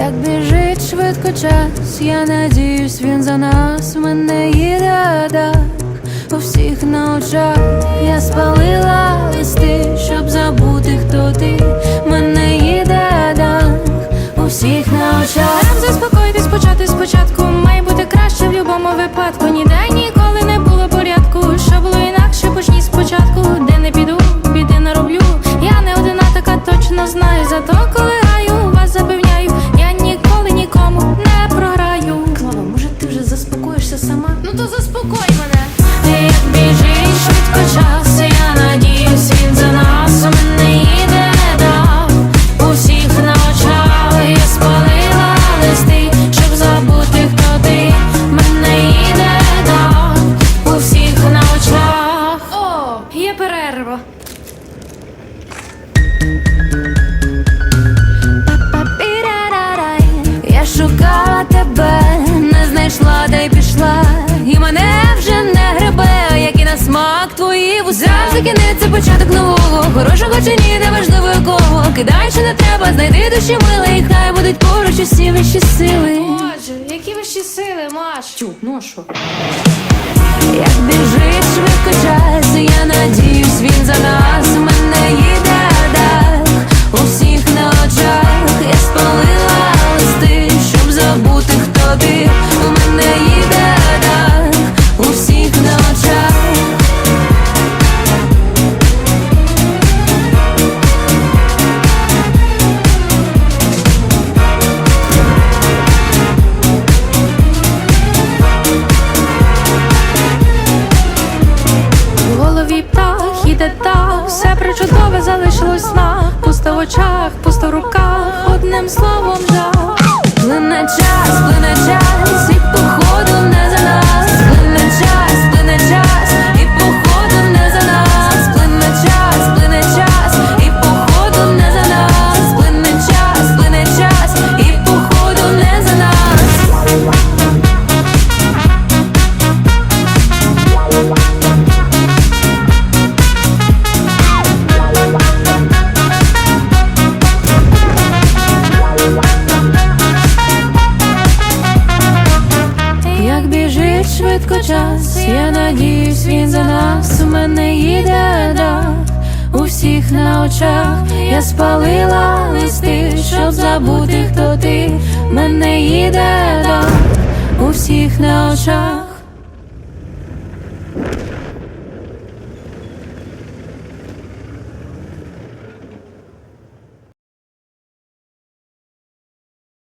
Як біжить швидко час, я надіюсь, він за нас мене їде дах у всіх на очах я спалила листи, щоб забути, хто ти мене їде дах у всіх на очах. Нам заспокоїтись, почати спочатку має бути краще в будь-якому випадку. Ніде ніколи О, є перерва. Па-пі-ра-ра-рай. Я шукала тебе, не знайшла, де й пішла. І мене вже не гребе, як і на смак твої вуса. Завжди кінець початок нового. Хорошого чи ні, неважливо якого. Кидай, чи не треба, знайди душі милий, хай будуть поруч усі вищі сили. Боже, які ваші сили, Маш? Чу, ну що? Очах, пусто руках, одним словом жах Плине час, плине час, біжить швидко час, я надіюсь, він за нас. У мене їде дах. У всіх на очах. Я спалила листи, щоб забути, хто ти. Мене їде дах. У всіх на очах.